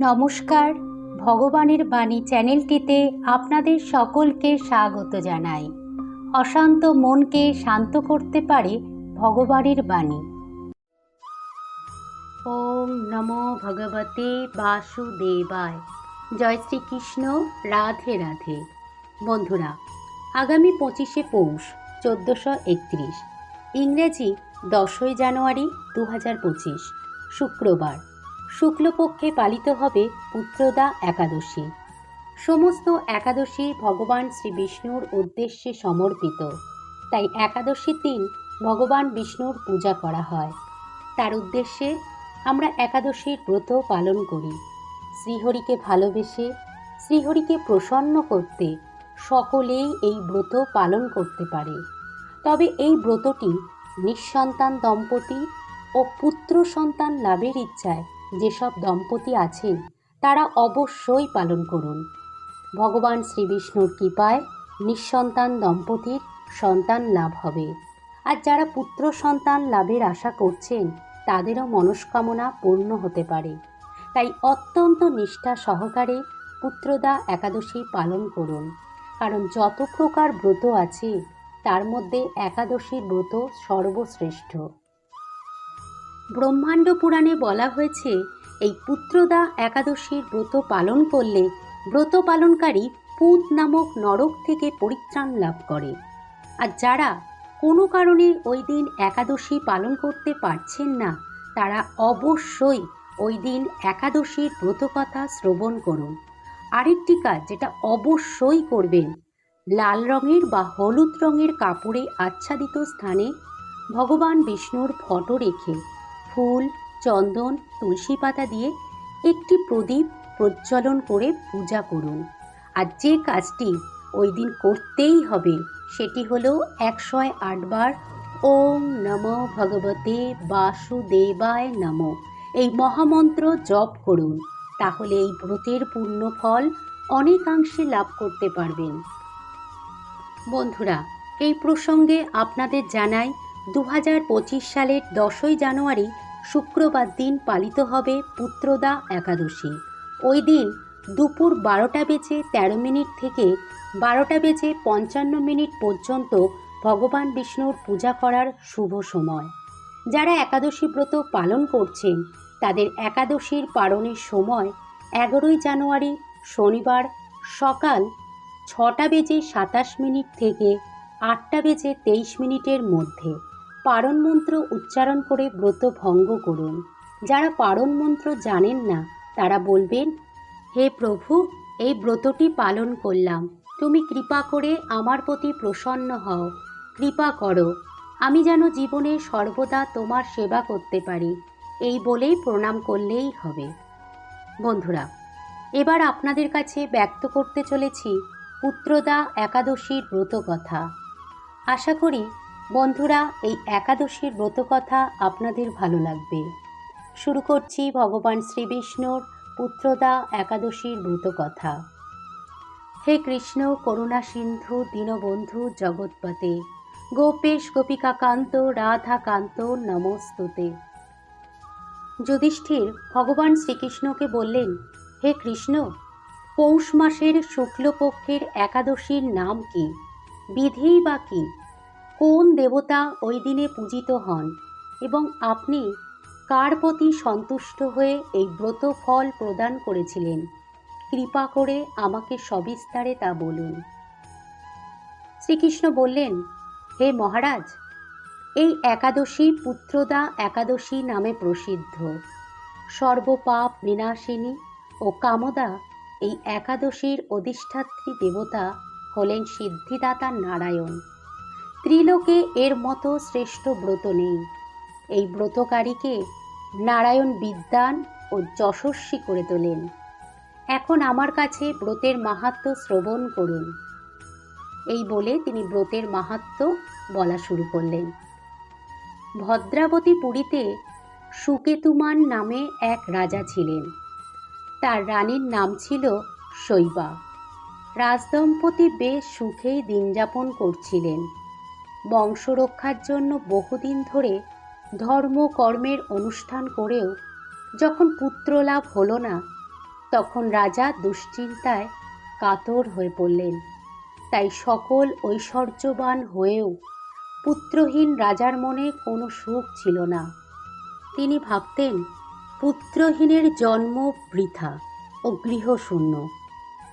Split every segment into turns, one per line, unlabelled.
নমস্কার। ভগবানের বাণী চ্যানেলটিতে আপনাদের সকলকে স্বাগত জানাই। অশান্ত মনকে শান্ত করতে পারে ভগবানের বাণী। ওম নমো ভগবতে বাসুদেবায়। জয় শ্রীকৃষ্ণ। রাধে রাধে। বন্ধুরা, আগামী পঁচিশে পৌষ, চোদ্দোশো একত্রিশ। ইংরেজি দশই জানুয়ারি দু হাজার পঁচিশ, শুক্রবার। শুক্লপক্ষে পালিত হবে পুত্রদা একাদশী। সমস্ত একাদশী ভগবান শ্রী বিষ্ণুর উদ্দেশ্যে সমর্পিত। তাই একাদশীর দিন ভগবান বিষ্ণুর পূজা করা হয়। তার উদ্দেশ্যে আমরা একাদশীর ব্রত পালন করি। শ্রীহরিকে ভালোবেসে, শ্রীহরিকে প্রসন্ন করতে সকলেই এই ব্রত পালন করতে পারে। তবে এই ব্রতটি নিঃসন্তান দম্পতি ও পুত্র সন্তান লাভের ইচ্ছায় যেসব দম্পতি আছেন, তারা অবশ্যই পালন করুন। ভগবান শ্রীবিষ্ণুর কৃপায় নিঃসন্তান দম্পতির সন্তান লাভ হবে। আর যারা পুত্র সন্তান লাভের আশা করছেন, তাদেরও মনস্কামনা পূর্ণ হতে পারে। তাই অত্যন্ত নিষ্ঠা সহকারে পুত্রদা একাদশী পালন করুন। কারণ যত প্রকার ব্রত আছে, তার মধ্যে একাদশীর ব্রত সর্বশ্রেষ্ঠ। ব্রহ্মাণ্ড পুরাণে বলা হয়েছে, এই পুত্রদা একাদশীর ব্রত পালন করলে ব্রত পালনকারী পুত নামক নরক থেকে পরিত্রাণ লাভ করে। আর যারা কোনো কারণে ওই দিন একাদশী পালন করতে পারছেন না, তারা অবশ্যই ওই দিন একাদশীর ব্রতকথা শ্রবণ করুন। আরেকটি কাজ যেটা অবশ্যই করবেন, লাল রঙের বা হলুদ রঙের কাপড়ে আচ্ছাদিত স্থানে ভগবান বিষ্ণুর ফটো রেখে ফুল, চন্দন, তুলসী পাতা দিয়ে একটি প্রদীপ প্রজ্বলন করে পূজা করুন। আর যে কাজটি ওই দিন করতেই হবে, সেটি হলো একশো আটবার ওম নম ভগবতে বাসুদেবায় নম। এই মহামন্ত্র জপ করুন, তাহলে এই ব্রতের পূর্ণ ফল অনেকাংশে লাভ করতে পারবেন। বন্ধুরা, এই প্রসঙ্গে আপনাদের জানাই দু হাজার পঁচিশ সালের দশই জানুয়ারি শুক্রবার দিন পালিত হবে পুত্রদা একাদশী। ওই দিন দুপুর বারোটা বেজে তেরো মিনিট থেকে বারোটা বেজে পঞ্চান্ন মিনিট পর্যন্ত ভগবান বিষ্ণুর পূজা করার শুভ সময়। যারা একাদশী ব্রত পালন করছেন, তাদের একাদশীর পালনের সময় এগারোই জানুয়ারি শনিবার সকাল ছটা বেজে সাতাশ মিনিট থেকে আটটা বেজে তেইশ মিনিটের মধ্যে পারণ মন্ত্র উচ্চারণ করে ব্রত ভঙ্গ করুন। যারা পারণ মন্ত্র জানেন না, তারা বলবেন, হে প্রভু, এই ব্রতটি পালন করলাম। তুমি কৃপা করে আমার প্রতি প্রসন্ন হও। কৃপা করো। আমি যেন জীবনে সর্বদা তোমার সেবা করতে পারি। এই বলেই প্রণাম করলেই হবে। বন্ধুরা, এবার আপনাদের কাছে ব্যক্ত করতে চলেছি পুত্রদা একাদশীর ব্রত কথা। আশা করি বন্ধুরা, এই একাদশীর ব্রত কথা আপনাদের ভালো লাগবে। শুরু করছি ভগবান শ্রীবিষ্ণুর পুত্রদা একাদশীর ব্রত কথা হে কৃষ্ণ, করুণা সিন্ধু, দীনবন্ধু জগৎপতে, গোপেশ গোপিকাকান্ত, রাধাকান্ত নমস্তুতে। যুধিষ্ঠির ভগবান শ্রীকৃষ্ণকে বললেন, হে কৃষ্ণ, পৌষ মাসের শুক্লপক্ষের একাদশীর নাম কি? বিধি বা কী? কোন দেবতা ওই দিনে পূজিত হন এবং আপনি কার প্রতি সন্তুষ্ট হয়ে এই ব্রত ফল প্রদান করেছিলেন? কৃপা করে আমাকে সবিস্তারে তা বলুন। শ্রীকৃষ্ণ বললেন, হে মহারাজ, এই একাদশী পুত্রদা একাদশী নামে প্রসিদ্ধ। সর্বপাপ বিনাশিনী ও কামদা এই একাদশীর অধিষ্ঠাত্রী দেবতা হলেন সিদ্ধিদাতা নারায়ণ। ত্রিলোকে এর মতো শ্রেষ্ঠ ব্রত নেই। এই ব্রতকারীকে নারায়ণ বিদ্যান ও যশস্বী করে তোলেন। এখন আমার কাছে ব্রতের মাহাত্ম শ্রবণ করুন। এই বলে তিনি ব্রতের মাহাত্ম বলা শুরু করলেন। ভদ্রাবতী পুরীতে সুকেতুমান নামে এক রাজা ছিলেন। তার রানীর নাম ছিল শৈবা। রাজদম্পতি বেশ সুখেই দিনযাপন করছিলেন। বংশরক্ষার জন্য বহুদিন ধরে ধর্ম কর্মের অনুষ্ঠান করেও যখন পুত্র লাভ হলো না, তখন রাজা দুশ্চিন্তায় কাতর হয়ে পড়লেন। তাই সকল ঐশ্বর্যবান হয়েও পুত্রহীন রাজার মনে কোনো সুখ ছিল না। তিনি ভাবতেন, পুত্রহীনের জন্ম বৃথা ও গৃহশূন্য।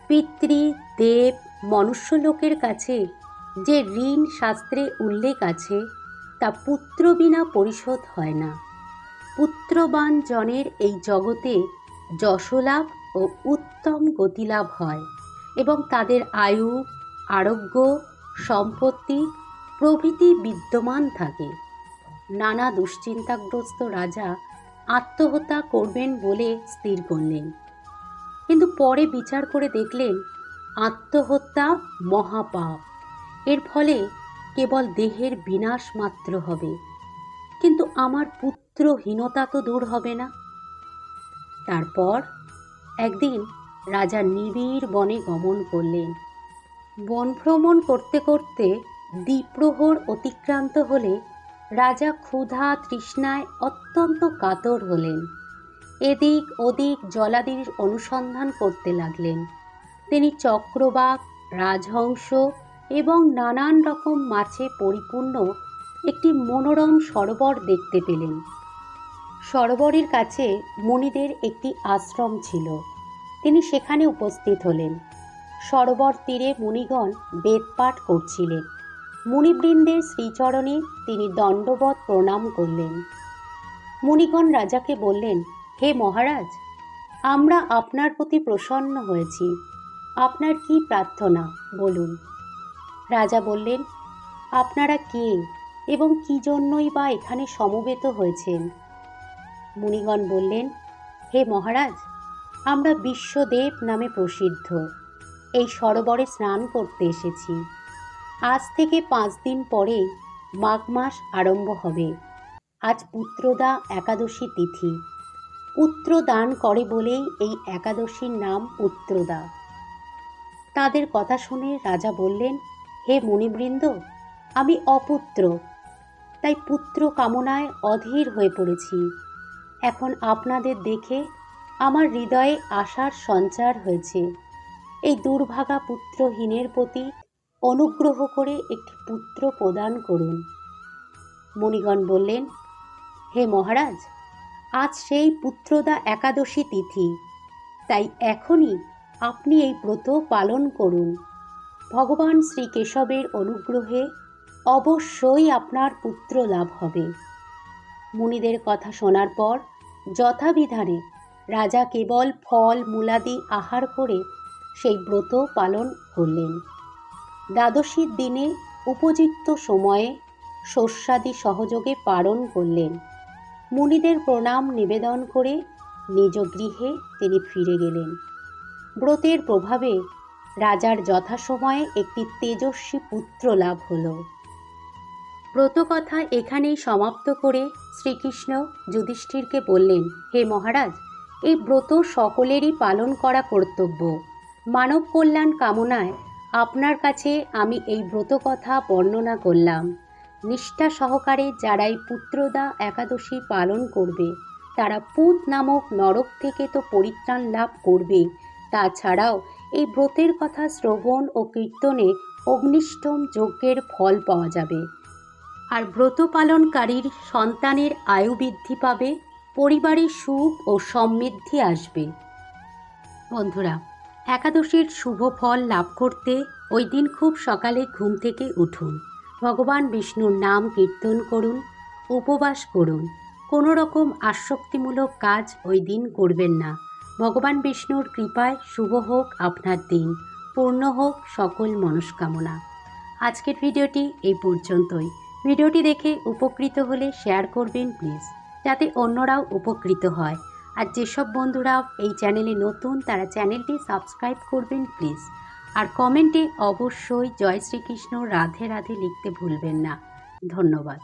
পিতৃ, দেব, মনুষ্যলোকের কাছে যে ঋণ শাস্ত্রে উল্লেখ আছে, তা পুত্র বিনা পরিশোধ হয় না। পুত্রবান জনের এই জগতে যশলাভ ও উত্তম গতিলাভ হয় এবং তাদের আয়ু, আরোগ্য, সম্পত্তি প্রভৃতি বিদ্যমান থাকে। নানা দুশ্চিন্তাগ্রস্ত রাজা আত্মহত্যা করবেন বলে স্থির করলেন। কিন্তু পরে বিচার করে দেখলেন, আত্মহত্যা মহাপাপ। এর ফলে কেবল দেহের বিনাশ মাত্র হবে। কিন্তু আমার পুত্রহীনতা তো দূর হবে না। তারপর একদিন রাজা নিবিড় বনে গমন করলেন। বন ভ্রমণ করতে করতে দ্বিপ্রহর অতিক্রান্ত হলে রাজা ক্ষুধা তৃষ্ণায় অত্যন্ত কাতর হলেন। এদিক ওদিক জলাদির অনুসন্ধান করতে লাগলেন। তিনি চক্রবাক, রাজহংস এবং নানান রকম মাছে পরিপূর্ণ একটি মনোরম সরোবর দেখতে পেলেন। সরোবরের কাছে মুনিদের একটি আশ্রম ছিল। তিনি সেখানে উপস্থিত হলেন। সরোবর তীরে মুনিগণ বেদপাঠ করছিলেন। মুনিবৃন্দের শ্রীচরণে তিনি দণ্ডবত প্রণাম করলেন। মুনিগণ রাজাকে বললেন, হে মহারাজ, আমরা আপনার প্রতি প্রসন্ন হয়েছি। আপনার কি প্রার্থনা? বলুন। রাজা বললেন, আপনারা কে এবং কি জন্যই বা এখানে সমবেত হয়েছেন? মুনিগণ বললেন, হে মহারাজ, আমরা বিশ্বদেব নামে প্রসিদ্ধ। এই সরোবরে স্নান করতে এসেছি। আজ থেকে পাঁচ দিন পরে মাঘ মাস আরম্ভ হবে। আজ পুত্রদা একাদশী তিথি। পুত্র দান করে বলেই এই একাদশীর নাম পুত্রদা। তাদের কথা শুনে রাজা বললেন হে মণিবৃন্দ আমি অপুত্র, তাই পুত্র কামনায় অধীর হয়ে পড়েছি। এখন আপনাদের দেখে আমার হৃদয়ে আশার সঞ্চার হয়েছে। এই দুর্ভাগা পুত্রহীনের প্রতি অনুগ্রহ করে একটি পুত্র প্রদান করুন। মণিগণ বললেন, হে মহারাজ, আজ সেই পুত্রদা একাদশী তিথি, তাই এখনই আপনি এই ব্রত পালন করুন। ভগবান শ্রী কেশবের অনুগ্রহে অবশ্যই আপনার পুত্র লাভ হবে। মুনিদের কথা শোনার পর যথাবিধানে রাজা কেবল ফল, মূলাদি আহার করে সেই ব্রত পালন করলেন। দ্বাদশীর দিনে উপযুক্ত সময়ে শস্যাদি সহযোগে পালন করলেন। মুনিদের প্রণাম নিবেদন করে নিজ গৃহে তিনি ফিরে গেলেন। ব্রতের প্রভাবে রাজার যথাসময়ে একটি তেজস্বী পুত্র লাভ হল। ব্রতকথা এখানেই সমাপ্ত করে শ্রীকৃষ্ণ যুধিষ্ঠিরকে বললেন, হে মহারাজ, এই ব্রত সকলেরই পালন করা কর্তব্য। মানব কল্যাণ কামনায় আপনার কাছে আমি এই ব্রত কথা বর্ণনা করলাম। নিষ্ঠা সহকারে যারাই পুত্রদা একাদশী পালন করবে, তারা পুত নামক নরক থেকে তো পরিত্রাণ লাভ করবে। তাছাড়াও এই ব্রতের কথা শ্রবণ ও কীর্তনে অগ্নিষ্টম যজ্ঞের ফল পাওয়া যাবে। আর ব্রত পালনকারীর সন্তানের আয়ু বৃদ্ধি পাবে, পরিবারে সুখ ও সমৃদ্ধি আসবে। বন্ধুরা, একাদশীর শুভ ফল লাভ করতে ওই দিন খুব সকালে ঘুম থেকে উঠুন। ভগবান বিষ্ণুর নাম কীর্তন করুন, উপবাস করুন। কোনো রকম আসক্তিমূলক কাজ ওই দিন করবেন না। ভগবান বিষ্ণুর কৃপায় শুভ হোক আপনার দিন, পূর্ণ হোক সকল মনস্কামনা। আজকের ভিডিওটি এই পর্যন্তই। ভিডিওটি দেখে উপকৃত হলে শেয়ার করবেন প্লিজ, যাতে অন্যরাও উপকৃত হয়। আর যেসব বন্ধুরা এই চ্যানেলে নতুন, তারা চ্যানেলটি সাবস্ক্রাইব করবেন প্লিজ। আর কমেন্টে অবশ্যই জয় শ্রীকৃষ্ণ, রাধে রাধে লিখতে ভুলবেন না। ধন্যবাদ।